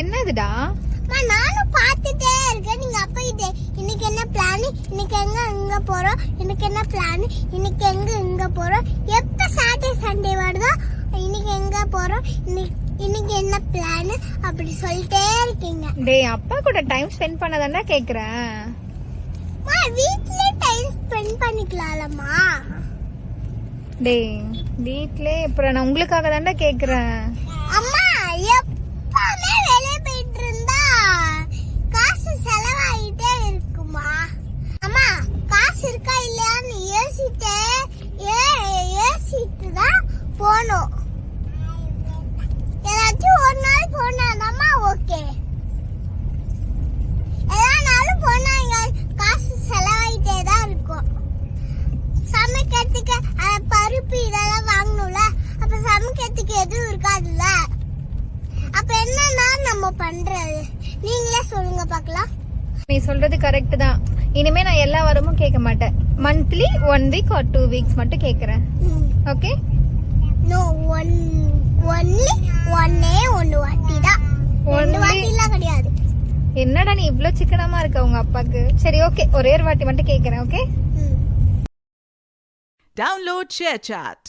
என்னதுடா? அம்மா நானும் பார்த்துட்டே இருக்கேன். நீங்க அப்பா கிட்ட இன்னைக்கு என்ன பிளான் இன்னைக்கு எங்க இங்க போறோம்? இன்னைக்கு என்ன பிளான் இன்னைக்கு எங்க இங்க போறோம்? எப்ப சாட்டர்டே சண்டே வருதோ இன்னைக்கு எங்க போறோம்? இன்னைக்கு இன்னைக்கு என்ன பிளான் அப்படி சொல்லிட்டே இருக்கீங்க. டேய் அப்பா கூட டைம் ஸ்பெண்ட் பண்ணதாண்டா கேக்குறேன். அம்மா வீட்லயே டைம் ஸ்பெண்ட் பண்ணிக்கலாம்மா டேய் வீட்லயே அப்புறம் நான் உங்களுக்காக தாண்டா கேக்குறேன். அம்மா எப்பவுமே வெளியே போயிட்டு இருந்தா காசு செலவாயிட்டே இருக்குமா அம்மா காசு இருக்கா இல்லையான்னு யோசிச்சே ஏ- யோசித்து தான் போகணும் ஏதாச்சும் ஒரு நாள் போனாதாம்மா ஓகே எல்லா நாளும் போனா இங்க காசு செலவாயிட்டே தான் இருக்கும். சமைக்கிறதுக்கு பருப்பு இதெல்லாம் வாங்கணும்ல அப்ப சமைக்கிறதுக்கு எதுவும் இருக்காதுல்ல? அப்ப என்னன்னா நம்ம பண்றது? நீங்களே சொல்லுங்க பார்க்கலாம் நீ சொல்றது கரெக்ட் தான். இனிமே நான் எல்லா வாரமும் கேட்க மாட்டேன். Monthly one week or two weeks மட்டும் கேக்குறேன் ஓகே நோ ஒன் ஒன்லி என்னடா நீ இவ்ளோ சிக்கனமா இருக்க உங்க அப்பாக்கு? சரி ஓகே ஒரே ஒரு வாட்டி மட்டும் கேக்குறேன் ஓகே டவுன்லோட் ஷேர் சாட்